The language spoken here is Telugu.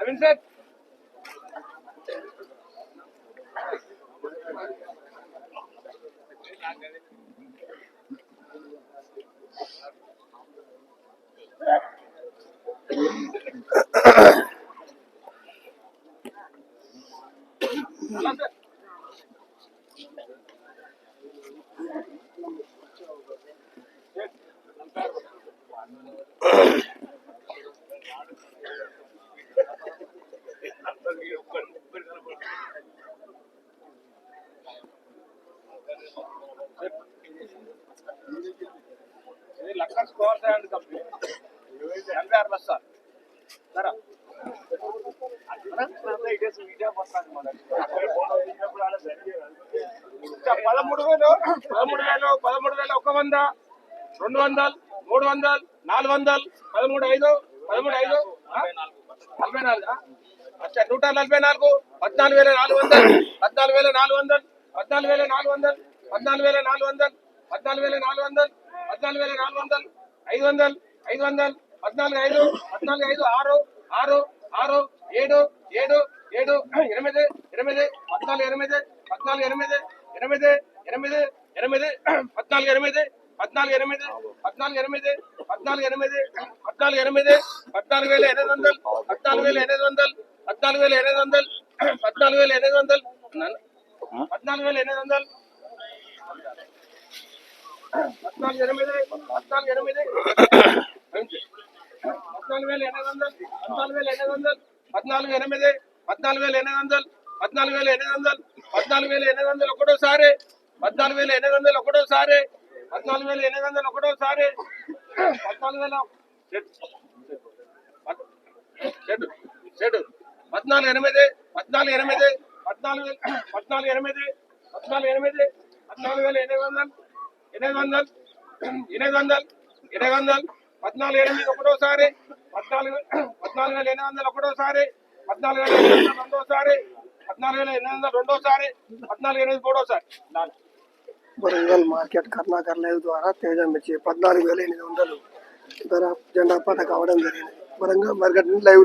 Arvind sir. Thank you. లక్క స్కోర్ అండ్ కంపెనీ ఎనభై బస్ సార్ సరే పదమూడు వేలు పదమూడు వేలు పదమూడు వేలు ఒక వంద రెండు వందలు మూడు వందలు నాలుగు వందలు పదమూడు ఐదు పదమూడు ఐదు నలభై నాలుగు అచ్చా నూట నలభై నాలుగు పద్నాలుగు వేల నాలుగు వందలు పద్నాలుగు వేల నాలుగు వందలు పద్నాలుగు వేల నాలుగు వందలు పద్నాలుగు వేల నాలుగు వందలు పద్నాలుగు వేల నాలుగు వందలు పద్నాలుగు వేల నాలుగు వందలు ఐదు వందలు ఐదు వందలు పద్నాలుగు ఐదు పద్నాలుగు ఐదు ఆరు ఆరు ఆరు ఏడు ఏడు ఏడు ఎనిమిది ఎనిమిది పద్నాలుగు ఎనిమిది పద్నాలుగు ఎనిమిది ఎనిమిది ఎనిమిది ఎనిమిది పద్నాలుగు ఎనిమిది పద్నాలుగు ఎనిమిది పద్నాలుగు ఎనిమిది పద్నాలుగు ఎనిమిది పద్నాలుగు ఎనిమిది పద్నాలుగు వేల ఎనిమిది వందలు పద్నాలుగు వేల ఎనిమిది వందలు పద్నాలుగు వేల ఎనిమిది వందలు పద్నాలుగు వేల ఎనిమిది వందలు పద్నాలుగు వేల ఎనిమిది వందలు పద్నాలుగు ఎనిమిది పద్నాలుగు ఎనిమిది. పద్నాలుగు వేల ఎనిమిది వందలు పద్నాలుగు వేల ఎనిమిది వందలు పద్నాలుగు ఎనిమిది పద్నాలుగు వేల ఎనిమిది వందలు పద్నాలుగు వేల ఎనిమిది వందలు పద్నాలుగు వేల ఎనిమిది వందలు ఒకటోసారి పద్నాలుగు వేల ఎనిమిది వందలు ఒకటోసారి పద్నాలుగు వేల ఎనిమిది వందలు ఒకటోసారి పద్నాలుగు వేల చెడు పద్నాలుగు ఎనిమిది పద్నాలుగు ఎనిమిది పద్నాలుగు వేల పద్నాలుగు ఎనిమిది పద్నాలుగు ఎనిమిది పద్నాలుగు వేల ఎనిమిది వందలు ఎనిమిది వందలు ఎనిమిది వందలు ఎనిమిది వందలు పద్నాలుగు ఎనిమిది ఒకటోసారి పద్నాలుగు పద్నాలుగు వేల ఎనిమిది వందలు ఒకటోసారి పద్నాలుగు వేల ఎనిమిది వందలు రెండోసారి పద్నాలుగు వేల ఎనిమిది వందలు రెండోసారి పద్నాలుగు ఎనిమిది మూడోసారి. వరంగల్ మార్కెట్ కర్ణాకర్ లైవ్ ద్వారా తేజ మిర్చి పద్నాలుగు వేల ఎనిమిది వందలు ధర జెండా పాట కావడం జరిగింది. Warangal market live